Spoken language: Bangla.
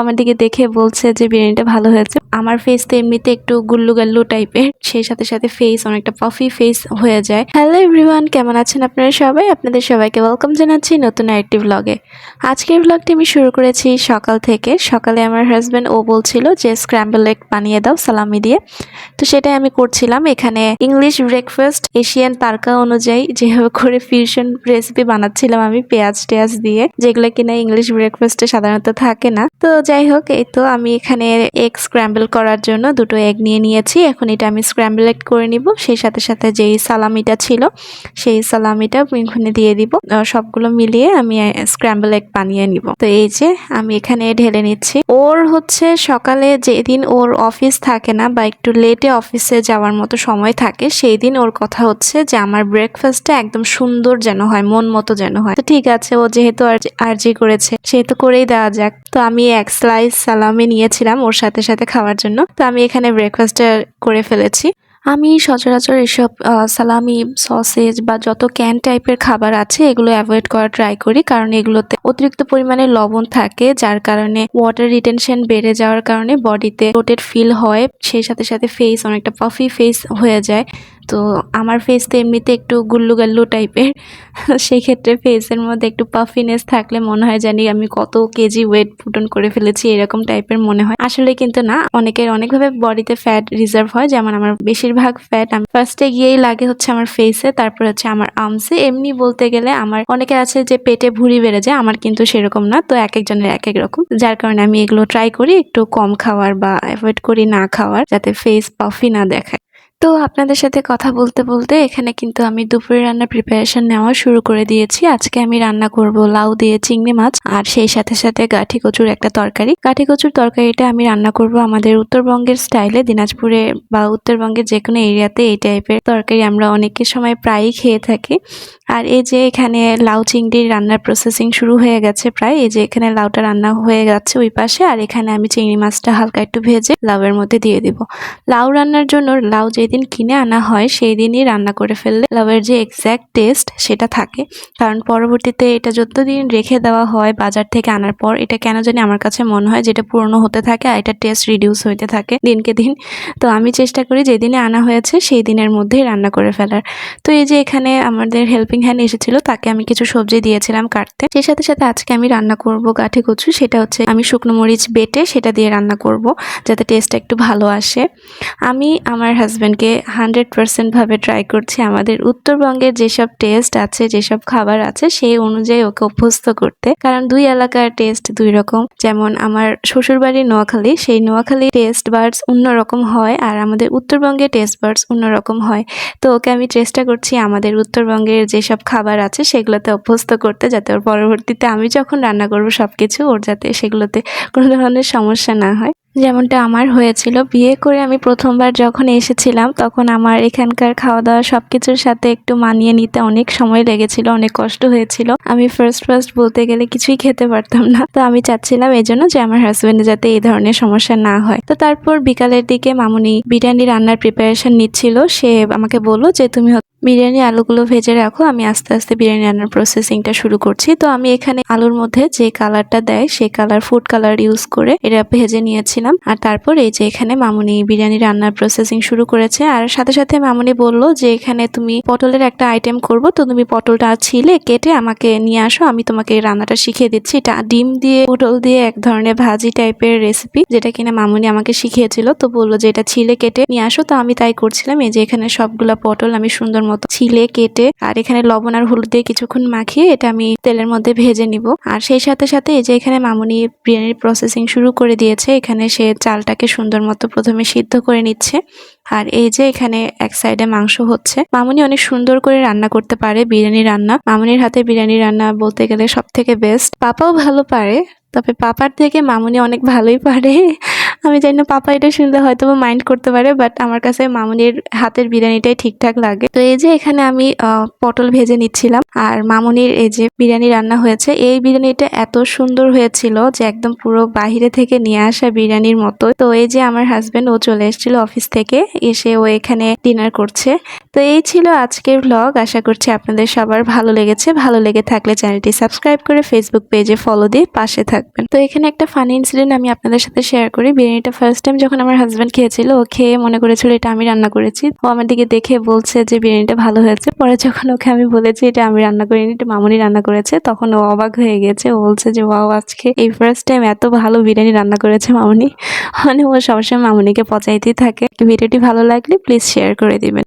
আমার দিকে দেখে বলছে যে বিরিয়ানিটা ভালো হয়েছে। আমার ফেস তো এমনিতে একটু গুল্লু গাল্লু টাইপের সেই সাথে সাথে ফেস অনেকটা পাফি ফেস হয়ে যায়। হ্যালো এভরিওয়ান কেমন আছেন আপনারা সবাই? আপনাদের সবাইকে ওয়েলকাম জানাচ্ছি নতুন আরেকটি ব্লগে আজকের ব্লগটি আমি শুরু করেছি সকাল থেকে। সকালে আমার হাজব্যান্ড ও বলছিল যে স্ক্র্যাম্বল এগ বানিয়ে দাও সালামি দিয়ে। তো সেটাই আমি করছিলাম। এখানে ইংলিশ ব্রেকফাস্ট এশিয়ান তারকা অনুযায়ী যেভাবে করে ফিউশন রেসিপি বানাচ্ছিলাম আমি, পেঁয়াজ টেয়াজ দিয়ে, যেগুলো কিনা ইংলিশ ব্রেকফাস্টে সাধারণত থাকে না। তো যাই হোক, এই তো আমি এখানে এগ স্ক্র্যাম্বল করার জন্য দুটো এগ নিয়ে নিয়েছি। এখন এটা আমি স্ক্র্যাম্বল এগ করে নিব। সেই সাথে সাথে যেই সালামিটা ছিল, সেই সালামিটা এখানে দিয়ে দিব। সবগুলো মিলিয়ে আমি স্ক্র্যাম্বল এগ বানিয়ে নিব। তো এই যে আমি এখানে ঢেলে নিচ্ছি। ওর হচ্ছে সকালে যেদিন ওর অফিস থাকে না বা একটু লেটে অফিসে যাওয়ার মতো সময় থাকে সেই দিন ওর কথা হচ্ছে যে আমার ব্রেকফাস্টটা একদম সুন্দর যেন হয়, মন মতো যেন হয়। তো ঠিক আছে, ও যেহেতু আর- আর্জি করেছে, সেহেতু করেই দেওয়া যাক। তো আমি এক স্লাইস সালামি নিয়েছিলাম, ওর সাথে সাথে খাওয়ার জন্য। তো আমি এখানে ব্রেকফাস্ট করে ফেলেছি। আমি সচরাচর এসব সালামি সসেজ বা যত ক্যান টাইপের খাবার আছে, এগুলো অ্যাভয়েড করার ট্রাই করি। কারণ এগুলোতে অতিরিক্ত পরিমাণে লবণ থাকে, যার কারণে ওয়াটার রিটেনশন বেড়ে যাওয়ার কারণে বডিতে রোটেড ফিল হয়। সেই সাথে সাথে ফেস অনেকটা পাফি ফেস হয়ে যায়। তো আমার ফেস তো এমনিতে একটু গুল্লু গাল্লু টাইপের সেই ক্ষেত্রে ফেসের মধ্যে একটু পাফিনেস থাকলে মনে হয় জানি আমি কত কেজি ওয়েট ফুটন করে ফেলেছি, এরকম টাইপের মনে হয়। আসলে কিন্তু না, অনেকের অনেকভাবে বডিতে ফ্যাট রিজার্ভ হয়, যেমন আমার বেশিরভাগ ফ্যাট আমি ফার্স্টে গিয়েই লাগে হচ্ছে আমার ফেসে তারপর হচ্ছে আমার আর্মসে এমনি বলতে গেলে আমার অনেকে আছে যে পেটে ভুঁড়ি বেড়ে যায়, আমার কিন্তু সেরকম না, তো এক একজনের এক এক রকম। যার কারণে আমি এগুলো ট্রাই করি, একটু কম খাওয়ার বা অ্যাভয়েড করি না খাওয়ার, যাতে ফেস পাফি না দেখায়। তো আপনাদের সাথে কথা বলতে বলতে এখানে কিন্তু আমি দুপুরে রান্নার প্রিপারেশন নেওয়া শুরু করে দিয়েছি। আজকে আমি রান্না করব লাউ দিয়ে চিংড়ি মাছ আর সেই সাথে সাথে গাঠি কচুর একটা তরকারি। গাঠি কচুর তরকারিটা আমি রান্না করব আমাদের উত্তরবঙ্গের স্টাইলে দিনাজপুরে বা উত্তরবঙ্গের যে কোনো এরিয়াতে এই টাইপের তরকারি আমরা অনেকের সময় প্রায়ই খেয়ে থাকি। আর এই যে এখানে লাউ চিংড়ির রান্নার প্রসেসিং শুরু হয়ে গেছে প্রায়, এই যে এখানে লাউটা রান্না হয়ে যাচ্ছে ওই পাশে, আর এখানে আমি চিংড়ি মাছটা হালকা একটু ভেজে লাউয়ের মধ্যে দিয়ে দিব। লাউ রান্নার জন্য, লাউ যেদিন কিনে আনা হয় সেই দিনই রান্না করে ফেললে লাউয়ের যে এক্স্যাক্ট টেস্ট সেটা থাকে। কারণ পরবর্তীতে এটা যতদিন রেখে দেওয়া হয়, বাজার থেকে আনার পর, এটা কেন জানি আমার কাছে মনে হয় যেটা পুরনো হতে থাকে আর এটা টেস্ট রিডিউস হইতে থাকে দিনকে দিন। তো আমি চেষ্টা করি যেদিনে আনা হয়েছে সেই দিনের মধ্যেই রান্না করে ফেলার। তো এই যে এখানে আমাদের হেল্পিং হ্যান্ড এসেছিল, তাকে আমি কিছু সবজি দিয়েছিলাম কাটতে। সেই সাথে সাথে আজকে আমি রান্না করব গাঠি কচু সেটা হচ্ছে আমি শুকনো মরিচ বেটে সেটা দিয়ে রান্না করব, যাতে টেস্টটা একটু ভালো আসে। আমি, আমার হাজব্যান্ডকে হান্ড্রেড পার্সেন্টভাবে ট্রাই করছি। আমাদের উত্তরবঙ্গের যেসব টেস্ট আছে, যেসব খাবার আছে, সেই অনুযায়ী ওকে অভ্যস্ত করতে। কারণ দুই এলাকার টেস্ট দুই রকম। যেমন আমার শ্বশুরবাড়ি নোয়াখালী, সেই নোয়াখালী টেস্ট বার্ডস অন্যরকম হয় আর আমাদের উত্তরবঙ্গে টেস্ট বার্ডস অন্যরকম হয়। তো ওকে আমি চেষ্টা করছি আমাদের উত্তরবঙ্গের যেসব খাবার আছে, সেগুলোতে অভ্যস্ত করতে যাতে ওর পরবর্তীতে আমি যখন রান্না করব সব কিছু ওর যাতে সেগুলোতে কোনো ধরনের সমস্যা না হয়। যেমনটা আমার হয়েছিল। বিয়ে করে আমি প্রথমবার যখন এসেছিলাম, তখন আমার এখানকার খাওয়া দাওয়া সব কিছুর সাথে একটু মানিয়ে নিতে অনেক সময় লেগেছিল, অনেক কষ্ট হয়েছিল। আমি ফার্স্ট ফার্স্ট বলতে গেলে কিছুই খেতে পারতাম না। তো আমি চাচ্ছিলাম এই জন্য যে আমার হাজবেন্ডের যাতে এই ধরনের সমস্যা না হয়। তো তারপর বিকালের দিকে মামুনি বিরিয়ানি রান্নার প্রিপারেশন নিচ্ছিল। সে আমাকে বলল যে, তুমি বিরিয়ানি আলুগুলো ভেজে রাখো, আমি আস্তে আস্তে বিরিয়ানি রান্নার প্রসেসিংটা শুরু করছি। তো আমি এখানে আলুর মধ্যে যে কালারটা দেয়, সেই কালার ফুড কালার ইউজ করে এটা ভেজে নিয়েছিলাম। আর তারপর এই যে এখানে মামুনি বিরিয়ানি রান্নার প্রসেসিং শুরু করেছে। আর সাথে সাথে মামুনি বলল যে এখানে তুমি পটলের একটা আইটেম করব। তো তুমি পটলটা ছিলে, কেটে আমাকে নিয়ে আসো, আমি তোমাকে রান্নাটা শিখিয়ে দিচ্ছি। এটা ডিম দিয়ে, পটল দিয়ে এক ধরনের ভাজি টাইপের রেসিপি যেটা কিনা মামুনি আমাকে শিখিয়েছিল। তো বলল যে এটা ছিলে, কেটে নিয়ে আসো। তো আমি তাই করছিলাম। এই যে এখানে সবগুলা পটল আমি সুন্দর মতো ছিলে, কেটে, আর এখানে লবণ আর হলুদ দিয়ে কিছুক্ষণ মাখিয়ে এটা আমি তেলের মধ্যে ভেজে নিব। আর সেই সাথে সাথে এই যে এখানে মামুনি বিরিয়ানির প্রসেসিং শুরু করে দিয়েছে, এখানে সে চালটাকে সুন্দর মতো প্রথমে সিদ্ধ করে নিচ্ছে। আর এই যে এখানে এক সাইডে মাংস হচ্ছে। মামুনি অনেক সুন্দর করে রান্না করতে পারে বিরিয়ানি রান্না। মামুনির হাতে বিরিয়ানি রান্না বলতে গেলে সব থেকে বেস্ট পাপাও ভালো পারে, তবে পাপার থেকে মামুনি অনেক ভালোই পারে। আমি জানি না, পাপা এটা শুনলে হয়তো মাইন্ড করতে পারে বাট আমার কাছে মামুনির হাতের বিরিয়ানিটাই ঠিকঠাক লাগে। তো এই যে এখানে আমি পটল ভেজে নিচ্ছিলাম, আর মামুনির এই যে বিরিয়ানি রান্না হয়েছে, এই বিরিয়ানিটা এত সুন্দর হয়েছিল যে একদম পুরো বাহিরে থেকে নিয়ে আসা বিরিয়ানির মতো তো এই যে আমার হাজবেন্ড ও চলে এসেছিল অফিস থেকে, এসে ও এখানে ডিনার করছে। তো এই ছিল আজকের ব্লগ আশা করছি আপনাদের সবার ভালো লেগেছে। ভালো লেগে থাকলে চ্যানেলটি সাবস্ক্রাইব করে ফেসবুক পেজে ফলো দিয়ে পাশে থাকবেন। তো এখানে একটা ফানি ইনসিডেন্ট আমি আপনাদের সাথে শেয়ার করি বিরিয়ানিটা ফার্স্ট টাইম যখন আমার হাজব্যান্ড খেয়েছিল, ও খেয়ে মনে করেছিল এটা আমি রান্না করেছি। ও আমার দিকে দেখে বলছে যে বিরিয়ানিটা ভালো হয়েছে। পরে যখন ওকে আমি বলেছি এটা আমি রান্না করিনি, এটা মামুনি রান্না করেছে, তখন ও অবাক হয়ে গেছে। ও বলছে যে ও আজকে এই ফার্স্ট টাইম এত ভালো বিরিয়ানি রান্না করেছে মামুনি। মানে ও সবসময় মামুনিকে পচাইতেই থাকে। ভিডিওটি ভালো লাগলে প্লিজ শেয়ার করে দিবেন।